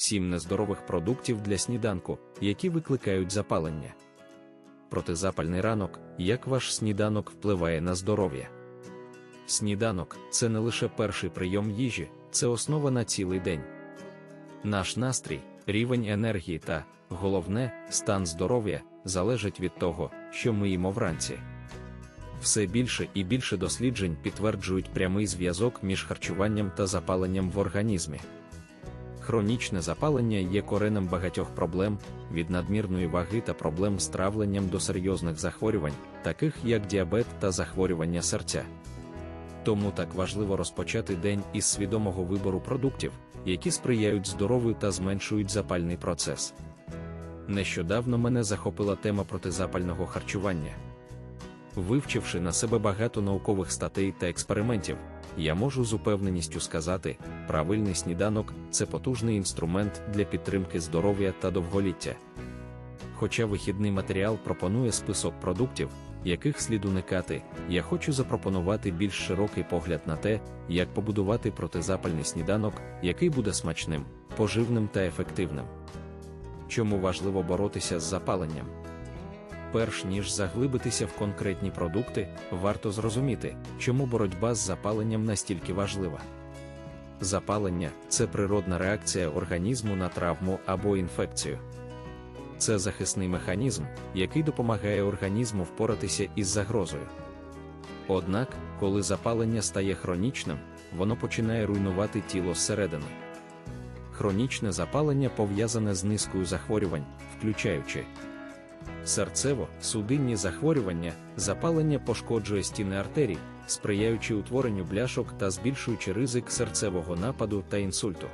7 нездорових продуктів для сніданку, які викликають запалення. Протизапальний ранок, як ваш сніданок впливає на здоров'я. Сніданок це не лише перший прийом їжі, це основа на цілий день. Наш настрій, рівень енергії та, головне, стан здоров'я залежать від того, що ми їмо вранці. Все більше і більше досліджень підтверджують прямий зв'язок між харчуванням та запаленням в організмі. Хронічне запалення є коренем багатьох проблем, від надмірної ваги та проблем з травленням до серйозних захворювань, таких як діабет та захворювання серця. Тому так важливо розпочати день із свідомого вибору продуктів, які сприяють здоров'ю та зменшують запальний процес. Нещодавно мене захопила тема протизапального харчування. Вивчивши на себе багато наукових статей та експериментів, я можу з упевненістю сказати, правильний сніданок це потужний інструмент для підтримки здоров'я та довголіття. Хоча вихідний матеріал пропонує список продуктів, яких слід уникати, я хочу запропонувати більш широкий погляд на те, як побудувати протизапальний сніданок, який буде смачним, поживним та ефективним. Чому важливо боротися з запаленням? Перш ніж заглибитися в конкретні продукти, варто зрозуміти, чому боротьба з запаленням настільки важлива. Запалення це природна реакція організму на травму або інфекцію. Це захисний механізм, який допомагає організму впоратися із загрозою. Однак, коли запалення стає хронічним, воно починає руйнувати тіло зсередини. Хронічне запалення пов'язане з низкою захворювань, включаючи серцево-судинні захворювання, запалення пошкоджує стіни артерій, сприяючи утворенню бляшок та збільшуючи ризик серцевого нападу та інсульту.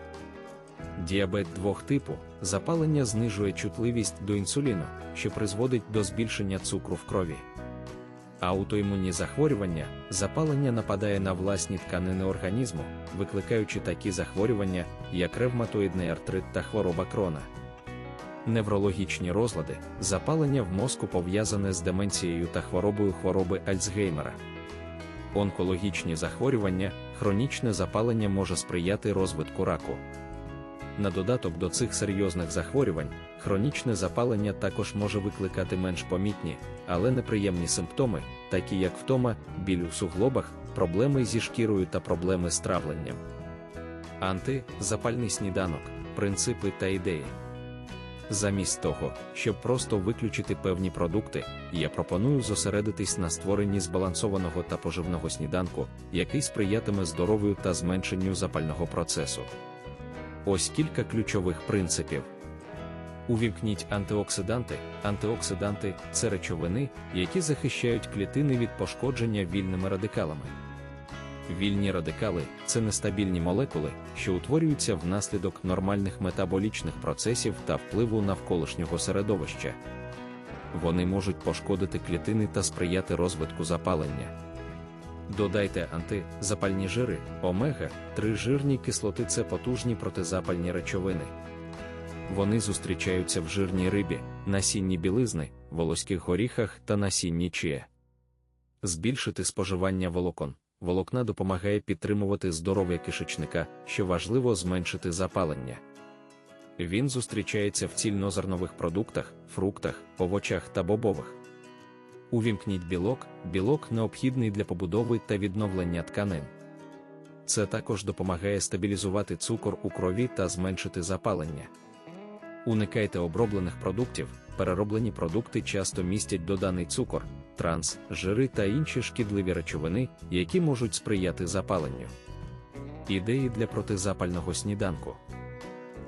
Діабет двох типу запалення знижує чутливість до інсуліну, що призводить до збільшення цукру в крові. Аутоімунні захворювання, запалення нападає на власні тканини організму, викликаючи такі захворювання, як ревматоїдний артрит та хвороба крона. Неврологічні розлади, запалення в мозку пов'язане з деменцією та хворобою хвороби Альцгеймера. Онкологічні захворювання, хронічне запалення може сприяти розвитку раку. На додаток до цих серйозних захворювань, хронічне запалення також може викликати менш помітні, але неприємні симптоми, такі як втома, біль у суглобах, проблеми зі шкірою та проблеми з травленням. Антизапальний сніданок, принципи та ідеї. Замість того, щоб просто виключити певні продукти, я пропоную зосередитись на створенні збалансованого та поживного сніданку, який сприятиме здоров'ю та зменшенню запального процесу. Ось кілька ключових принципів. Увімкніть антиоксиданти. Антиоксиданти це речовини, які захищають клітини від пошкодження вільними радикалами. Вільні радикали це нестабільні молекули, що утворюються внаслідок нормальних метаболічних процесів та впливу навколишнього середовища. Вони можуть пошкодити клітини та сприяти розвитку запалення. Додайте антизапальні жири, омега, 3 жирні кислоти це потужні протизапальні речовини. Вони зустрічаються в жирній рибі, насінні білизни, волоських горіхах та насінні чия. Збільшити споживання волокон. Волокна допомагає підтримувати здоров'я кишечника, що важливо зменшити запалення. Він зустрічається в цільнозернових продуктах, фруктах, овочах та бобових. Увімкніть білок, білок необхідний для побудови та відновлення тканин. Це також допомагає стабілізувати цукор у крові та зменшити запалення. Уникайте оброблених продуктів, перероблені продукти часто містять доданий цукор, транс, жири та інші шкідливі речовини, які можуть сприяти запаленню. Ідеї для протизапального сніданку.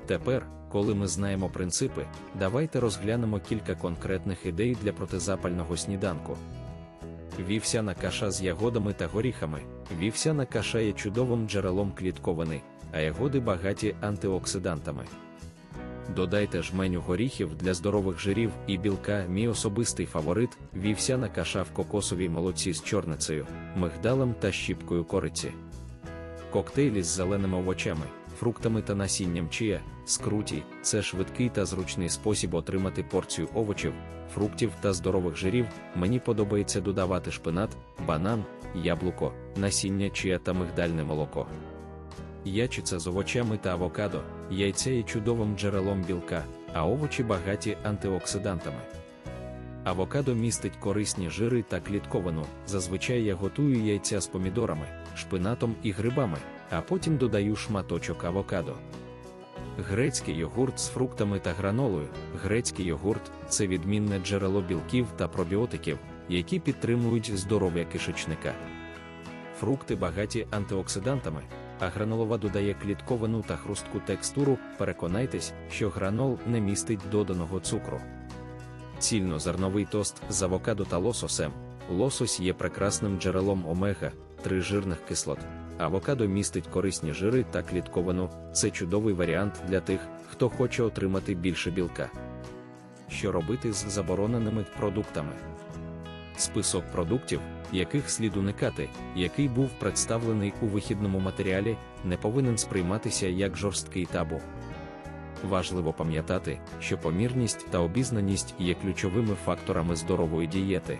Тепер, коли ми знаємо принципи, давайте розглянемо кілька конкретних ідей для протизапального сніданку. Вівсяна каша з ягодами та горіхами. Вівсяна каша є чудовим джерелом клітковини, а ягоди багаті антиоксидантами. Додайте жменю горіхів для здорових жирів і білка. Мій особистий фаворит вівсяна каша в кокосовій молоці з чорницею, мигдалем та щіпкою кориці. Коктейлі з зеленими овочами, фруктами та насінням чия, скруті це швидкий та зручний спосіб отримати порцію овочів, фруктів та здорових жирів. Мені подобається додавати шпинат, банан, яблуко, насіння чия та мигдальне молоко. Ячиця з овочами та авокадо, яйця є чудовим джерелом білка, а овочі багаті антиоксидантами. Авокадо містить корисні жири та клітковину. Зазвичай я готую яйця з помідорами, шпинатом і грибами, а потім додаю шматочок авокадо. Грецький йогурт з фруктами та гранолою. Грецький йогурт це відмінне джерело білків та пробіотиків, які підтримують здоров'я кишечника. Фрукти багаті антиоксидантами, а гранолова додає клітковину та хрустку текстуру. Переконайтесь, що гранол не містить доданого цукру. Цільнозерновий тост з авокадо та лососем. Лосось є прекрасним джерелом омега, 3 жирних кислот. Авокадо містить корисні жири та клітковину. Це чудовий варіант для тих, хто хоче отримати більше білка. Що робити з забороненими продуктами? Список продуктів, яких слід уникати, який був представлений у вихідному матеріалі, не повинен сприйматися як жорсткий табу. Важливо пам'ятати, що помірність та обізнаність є ключовими факторами здорової дієти.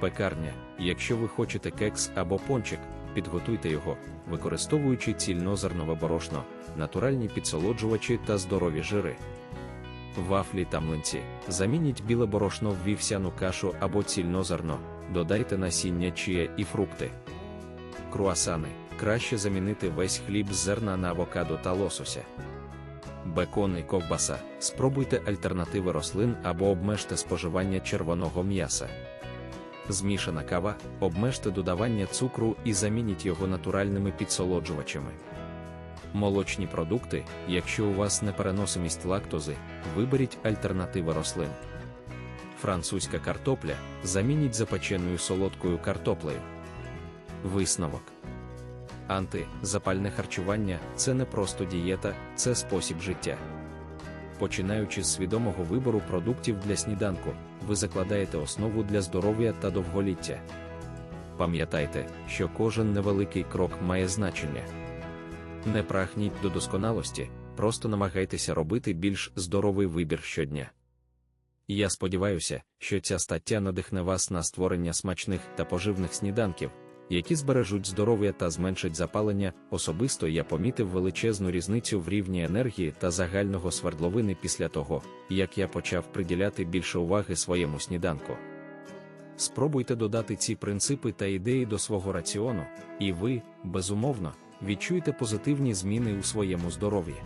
Пекарня, якщо ви хочете кекс або пончик, підготуйте його, використовуючи цільнозернове борошно, натуральні підсолоджувачі та здорові жири. Вафлі та млинці. Замініть біле борошно в вівсяну кашу або цільнозерно, додайте насіння чия і фрукти. Круасани краще замінити весь хліб з зерна на авокадо та лосося. Бекон і ковбаса. Спробуйте альтернативи рослин або обмежте споживання червоного м'яса. Змішана кава, обмежте додавання цукру і замініть його натуральними підсолоджувачами. Молочні продукти, якщо у вас непереносимість лактози, виберіть альтернативи рослин. Французька картопля замініть запеченою солодкою картоплею. Висновок. Антизапальне харчування це не просто дієта, це спосіб життя. Починаючи з свідомого вибору продуктів для сніданку, ви закладаєте основу для здоров'я та довголіття. Пам'ятайте, що кожен невеликий крок має значення. Не прагніть до досконалості, просто намагайтеся робити більш здоровий вибір щодня. Я сподіваюся, що ця стаття надихне вас на створення смачних та поживних сніданків, які збережуть здоров'я та зменшать запалення. Особисто я помітив величезну різницю в рівні енергії та загального свердловини після того, як я почав приділяти більше уваги своєму сніданку. Спробуйте додати ці принципи та ідеї до свого раціону, і ви, безумовно, відчуєте позитивні зміни у своєму здоров'ї.